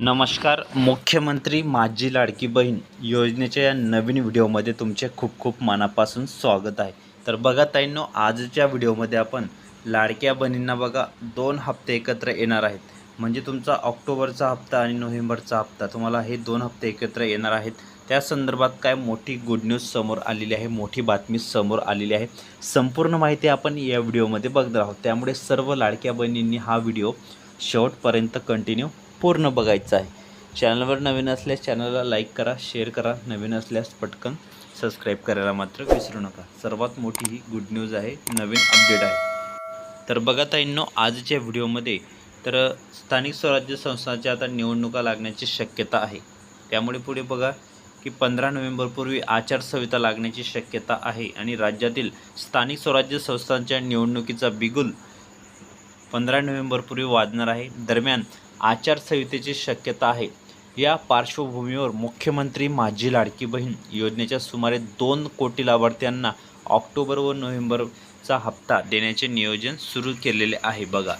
नमस्कार मुख्यमंत्री माझी लाडकी बहीण योजनेच्या या नवीन व्हिडिओमध्ये तुमचे खूप खूप मनापासून स्वागत आहे. तर बघा ताईंनो आजच्या व्हिडिओमध्ये आपण लाडक्या बहिणींना बघा दोन हप्ते एकत्र येणार आहेत. म्हणजे तुमचा ऑक्टोबरचा हप्ता आणि नोव्हेंबरचा हप्ता तुम्हाला हे दोन हप्ते एकत्र येणार आहेत. त्या संदर्भात काय मोठी गुड न्यूज समोर आलेली आहे मोठी बातमी समोर आलेली आहे. संपूर्ण माहिती आपण या व्हिडिओमध्ये बघणार आहोत. त्यामुळे सर्व लाडक्या बहिणींनी हा व्हिडिओ शेवटपर्यंत कंटिन्यू पूर्ण बघायचं आहे. चॅनलवर नवीन असल्यास चॅनलला लाईक करा शेअर करा. नवीन असल्यास पटकन सबस्क्राईब करायला मात्र विसरू नका. सर्वात मोठी ही गुड न्यूज आहे. नवीन अपडेट आहे. तर बघा ताईंनो आजच्या व्हिडिओमध्ये तर स्थानिक स्वराज्य संस्थांच्या आता निवडणुका लागण्याची शक्यता आहे. त्यामुळे पुढे बघा की पंधरा नोव्हेंबरपूर्वी आचारसंहिता लागण्याची शक्यता आहे आणि राज्यातील स्थानिक स्वराज्य संस्थांच्या निवडणुकीचा बिगुल पंधरा नोव्हेंबरपूर्वी वाजणार आहे. दरम्यान आचारसंहितेची शक्यता आहे. या पार्श्वभूमीवर मुख्यमंत्री माझी लाडकी बहीण योजनेच्या सुमारे दोन कोटी लाभार्थ्यांना ऑक्टोबर व नोव्हेंबरचा हप्ता देण्याचे नियोजन सुरू केलेले आहे बघा.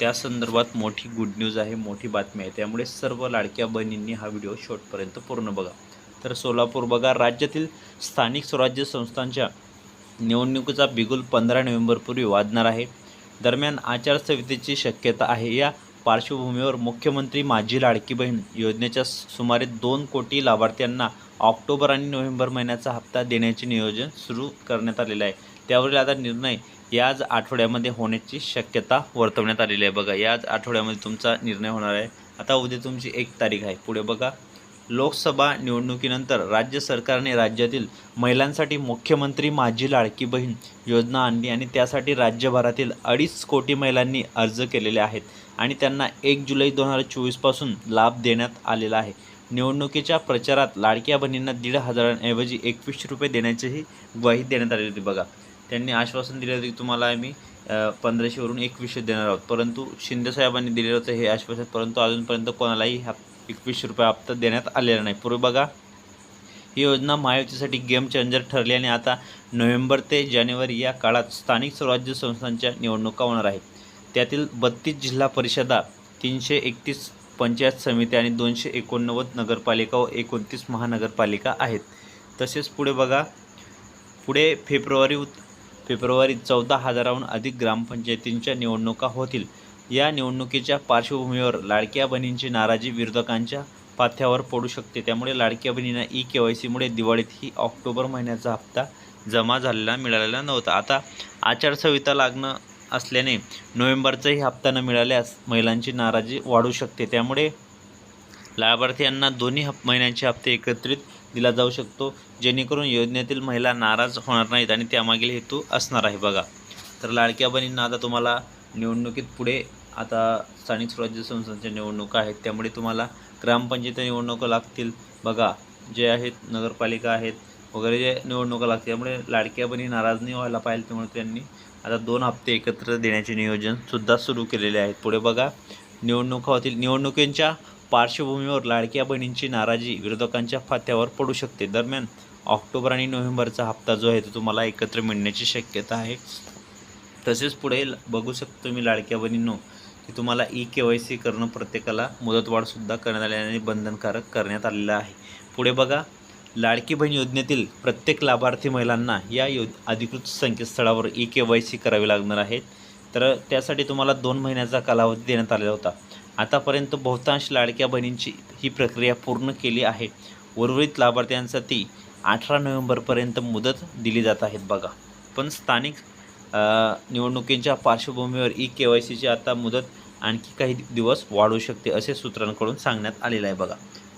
त्या संदर्भात मोठी गुड न्यूज आहे मोठी बातमी आहे. त्यामुळे सर्व लाडक्या बहिणींनी हा व्हिडिओ शेवटपर्यंत पूर्ण बघा. तर सोलापूर बघा राज्यातील स्थानिक स्वराज्य संस्थांच्या निवडणुकीचा बिगुल पंधरा नोव्हेंबरपूर्वी वाजणार आहे. दरम्यान आचारसंहितेची शक्यता आहे. या पार्श्वभूमीवर मुख्यमंत्री माझी लाडकी बहीण योजनेच्या सुमारे दोन कोटी लाभार्थ्यांना ऑक्टोबर आणि नोव्हेंबर महिन्याचा हप्ता देण्याचे नियोजन सुरू करण्यात आलेलं आहे. त्यावरील आता निर्णय याच आठवड्यामध्ये होण्याची शक्यता वर्तवण्यात आलेली आहे. बघा याच आठवड्यामध्ये तुमचा निर्णय होणार आहे. आता उद्या तुमची एक तारीख आहे. पुढे बघा. लोकसभा निवडणुकीनंतर राज्य सरकारने राज्यातील महिलांसाठी मुख्यमंत्री माझी लाडकी बहीण योजना आणली आणि त्यासाठी राज्यभरातील अडीच कोटी महिलांनी अर्ज केलेले आहेत. आणि त्यांना एक जुलै दोन हजार चोवीसपासून लाभ देण्यात आलेला आहे. निवडणुकीच्या प्रचारात लाडक्या बहिणींना दीड हजारांऐवजी एकवीसशे रुपये देण्याचीही ग्वाही देण्यात आलेली होती. बघा त्यांनी आश्वासन दिले होते की तुम्हाला आम्ही पंधराशेवरून एकवीसशे देणार आहोत. परंतु शिंदेसाहेबांनी दिलेलं होतं हे आश्वासन परंतु अजूनपर्यंत कोणालाही हा एकवीसशे रुपये हप्ता देण्यात आलेला नाही. पूर्वी बघा ही योजना महायुतीसाठी गेम चेंजर ठरली आणि आता नोव्हेंबर ते जानेवारी या काळात स्थानिक स्वराज्य संस्थांच्या निवडणुका होणार आहेत. त्यातील बत्तीस जिल्हा परिषदा तीनशे एकतीस पंचायत समिती आणि दोनशे एकोणनव्वद नगरपालिका व एकोणतीस महानगरपालिका आहेत. तसेच पुढे बघा पुढे फेब्रुवारी उत- फेब्रुवारी चौदा हजाराहून अधिक ग्रामपंचायतींच्या निवडणुका होतील. या निवडणुकीच्या पार्श्वभूमीवर लाडक्या बहिणींची नाराजी विरोधकांच्या पाथ्यावर पडू शकते. त्यामुळे लाडक्या बहिणींना ई के वाय सीमुळे दिवाळीत ही ऑक्टोबर महिन्याचा हप्ता जमा झालेला मिळालेला नव्हता. आता आचारसंहिता लागणं असल्याने नोव्हेंबरचाही हप्ता न मिळाल्यास महिलांची नाराजी वाढू शकते. त्यामुळे लाभार्थी यांना दोन्ही हप महिन्यांचे हप्ते एकत्रित दिला जाऊ शकतो जेणेकरून योजनेतील महिला नाराज होणार नाहीत आणि त्यामागील हेतू असणार आहे. बघा तर लाडक्या बहिणींना आता तुम्हाला निवडणुकीत पुढे आता स्थानिक स्वराज्य संस्थांच्या निवडणुका आहेत. त्यामुळे तुम्हाला ग्रामपंचायत निवडणुका लागतील. बघा जे आहेत नगरपालिका आहेत वगैरे जे निवडणुका लागतील. त्यामुळे लाडक्या बहिणी नाराज नाही व्हायला पाहिजे त्यामुळे त्यांनी आता दोन हप्ते एकत्र देण्याचे नियोजनसुद्धा सुरू केलेले आहेत. पुढे बघा निवडणुका होतील. निवडणुकींच्या पार्श्वभूमीवर लाडक्या बहिणींची नाराजी विरोधकांच्या फात्यावर पडू शकते. दरम्यान ऑक्टोबर आणि नोव्हेंबरचा हप्ता जो आहे तो तुम्हाला एकत्र मिळण्याची शक्यता आहे. तसेच पुढे बघू शकतो मी लाडक्या बहिणींनो की तुम्हाला ई के वाय सी करणं प्रत्येकाला मुदतवाढसुद्धा करण्यात आली आणि बंधनकारक करण्यात आलेलं आहे. पुढे बघा लाडकी बहीण योजनेतील प्रत्येक लाभार्थी महिलांना या यो अधिकृत संकेतस्थळावर ई के वाय सी करावी लागणार आहे. तर त्यासाठी तुम्हाला दोन महिन्याचा कालावधी देण्यात आलेला होता. आतापर्यंत बहुतांश लाडक्या बहिणींची ही प्रक्रिया पूर्ण केली आहे. उर्वरित लाभार्थ्यांसाठी अठरा नोव्हेंबरपर्यंत मुदत दिली जात आहेत बघा. पण स्थानिक निवडणुकींच्या पार्श्वभूमीवर ई के वाय सीची आता मुदत आणखी काही दिवस वाढू शकते असे सूत्रांकडून सांगण्यात आलेलं आहे बघा.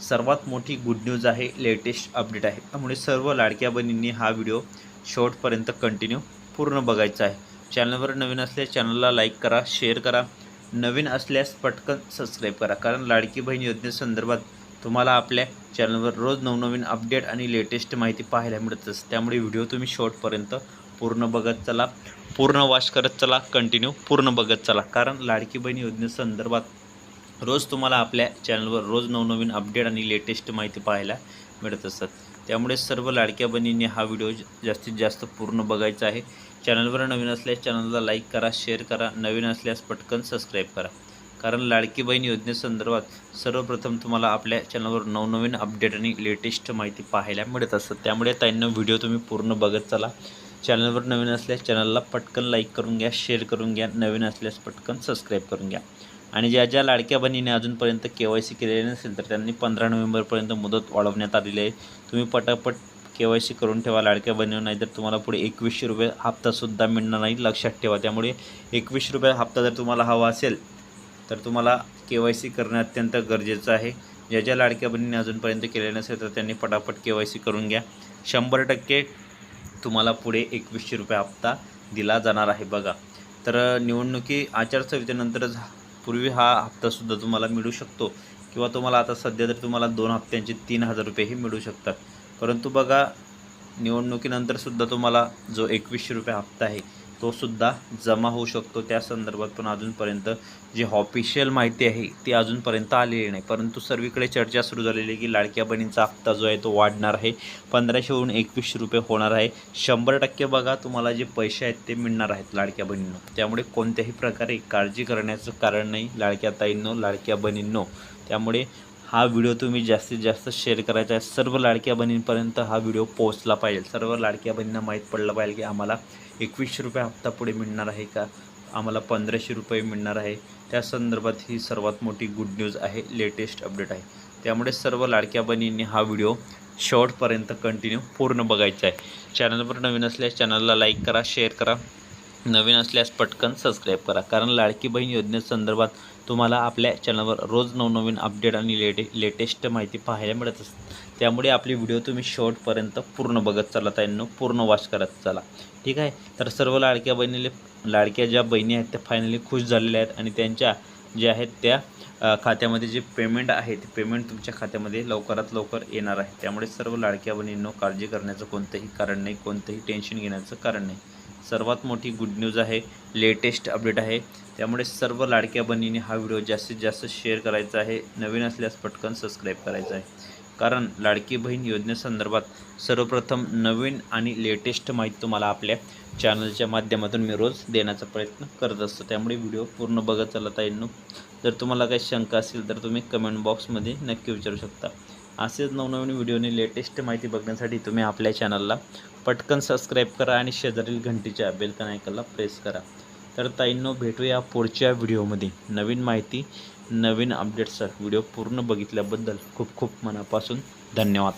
सर्वात मोठी गुड न्यूज आहे लेटेस्ट अपडेट आहे. त्यामुळे सर्व लाडक्या बहिणींनी हा व्हिडिओ शेवटपर्यंत कंटिन्यू पूर्ण बघायचा आहे. चॅनलवर नवीन असल्यास चॅनलला लाईक करा शेअर करा. नवीन असल्यास पटकन सबस्क्राईब करा. कारण लाडकी बहीण योजनेसंदर्भात तुम्हाला आपल्या चॅनलवर रोज नवनवीन अपडेट आणि लेटेस्ट माहिती पाहायला मिळत असते त्यामुळे व्हिडिओ तुम्ही शेवटपर्यंत पूर्ण बघत चला. पूर्ण वॉश करत चला. कंटिन्यू पूर्ण बघत चला. कारण लाडकी बहीण योजनेसंदर्भात रोज तुम्हाला आपल्या चॅनलवर रोज नवनवीन अपडेट आणि लेटेस्ट माहिती पाहायला मिळत असतात. त्यामुळे सर्व लाडक्या बहिणींनी हा व्हिडिओ जास्तीत जास्त पूर्ण बघायचा आहे. चॅनलवर नवीन असल्यास चॅनलला लाईक करा शेअर करा. नवीन असल्यास पटकन सबस्क्राईब करा. कारण लाडकी बहीण योजनेसंदर्भात सर्वप्रथम तुम्हाला आपल्या चॅनलवर नवनवीन अपडेट आणि लेटेस्ट माहिती पाहायला मिळत असतात. त्यामुळे त्यांना व्हिडिओ तुम्ही पूर्ण बघत चला. चॅनलवर नवीन असल्यास चॅनलला पटकन लाईक करून घ्या शेअर करून घ्या नवीन असल्यास पटकन सबस्क्राईब करून घ्या. आणि ज्या ज्या लाडक्या बहिणीने अजूनपर्यंत के वाय सी केलेले नसेल तर त्यांनी पंधरा नोव्हेंबरपर्यंत मुदत वाढवण्यात आलेली आहे. तुम्ही पटापट के वाय सी करून ठेवा लाडक्या बहिणीवर नाही तर तुम्हाला पुढे एकवीसशे रुपये हप्तासुद्धा मिळणार नाही. लक्षात ठेवा त्यामुळे एकवीसशे रुपये हप्ता जर तुम्हाला हवा असेल तर तुम्हाला के वाय सी करणं अत्यंत गरजेचं आहे. ज्या ज्या लाडक्या बहिणीने अजूनपर्यंत केले नसेल तर त्यांनी पटापट के वाय सी करून घ्या. शंभर टक्के तुम्हाला पुढे एकवीसशे रुपये हप्ता दिला जाणार आहे बघा. तर निवडणुकी आचारसंहितेनंतर पूर्वी हा हप्तासुद्धा तुम्हाला मिळू शकतो. किंवा तुम्हाला आता सध्या तर तुम्हाला दोन हप्त्यांचे तीन हजार रुपयेही मिळू शकतात. परंतु बघा निवडणुकीनंतरसुद्धा तुम्हाला जो एकवीसशे रुपये हप्ता आहे तो सुद्धा जमा होऊ शकतो. त्या संदर्भात पण अजूनपर्यंत जी ऑफिशियल माहिती आहे ती अजूनपर्यंत आलेली नाही. परंतु सर्वीकडे चर्चा सुरू झालेली आहे की लाडक्या बहिणींचा हप्ता जो आहे तो वाढणार आहे. पंधराशेहून एकवीसशे रुपये होणार आहे. शंभर टक्के बघा तुम्हाला जे पैसे आहेत ते मिळणार आहेत लाडक्या बहिणींनो. त्यामुळे कोणत्याही प्रकारे काळजी करण्याचं कारण नाही लाडक्या ताईंनो लाडक्या बहिणींनो. त्यामुळे हा व्हिडिओ तुम्ही जास्तीत जास्त शेअर करायचा आहे. सर्व लाडक्या बहिणींपर्यंत हा व्हिडिओ पोहोचला पाहिजे. सर्व लाडक्या बहिणींना माहीत पडलं पाहिजे की आम्हाला एकवीसशे रुपये हप्ता पुढे मिळणार आहे का? आम्हाला पंधराशे रुपये मिळणार आहे. त्या संदर्भात ही सर्वात मोठी गुड न्यूज आहे लेटेस्ट अपडेट आहे. त्यामुळे सर्व लाडक्या बहिणींनी हा व्हिडिओ शेवटपर्यंत कंटिन्यू पूर्ण बघायचा आहे. चॅनलवर नवीन असल्यास चॅनलला लाईक करा शेअर करा. नवीन असल्यास पटकन सबस्क्राईब करा. कारण लाडकी बहीण योजनेसंदर्भात तुम्हाला आपल्या चॅनलवर रोज नवनवीन अपडेट आणि लेटे लेटेस्ट माहिती पाहायला मिळत असते. त्यामुळे आपली व्हिडिओ तुम्ही शेवटपर्यंत पूर्ण बघत चला त्यांना पूर्ण वॉच करत चला. ठीक आहे? तर सर्व लाडक्या बहिणीले लाडक्या ज्या बहिणी आहेत त्या फायनली खुश झालेल्या आहेत आणि त्यांच्या ज्या आहेत त्या खात्यामध्ये जे पेमेंट आहे ते पेमेंट तुमच्या खात्यामध्ये लवकरात लवकर येणार आहे. त्यामुळे सर्व लाडक्या बहिणींनो काळजी करण्याचं कोणतंही कारण नाही कोणतंही टेन्शन घेण्याचं कारण नाही. सर्वात मोठी गुड न्यूज आहे लेटेस्ट अपडेट आहे. त्यामुळे सर्व लाडक्या बहिणीने हा व्हिडिओ जास्तीत जास्त शेअर करायचा आहे. नवीन असल्यास पटकन सबस्क्राईब करायचा आहे. कारण लाडकी बहीण योजनेसंदर्भात सर्वप्रथम नवीन आणि लेटेस्ट माहिती तुम्हाला आपल्या चॅनलच्या माध्यमातून मी रोज देण्याचा प्रयत्न करत असतो. त्यामुळे व्हिडिओ पूर्ण बघत चालत आहे जर तुम्हाला काही शंका असेल तर तुम्ही कमेंट बॉक्समध्ये नक्की विचारू शकता. असेच नवनवीन व्हिडिओने लेटेस्ट माहिती बघण्यासाठी तुम्ही आपल्या चॅनलला पटकन सबस्क्राईब करा आणि शेजारील घंटीच्या बेलकन आयकनला प्रेस करा. तर ताईंनो भेटूया पुढच्या व्हिडिओमध्ये नवीन माहिती नवीन अपडेट्सचा व्हिडिओ पूर्ण बघितल्याबद्दल खूप खूप मनापासून धन्यवाद.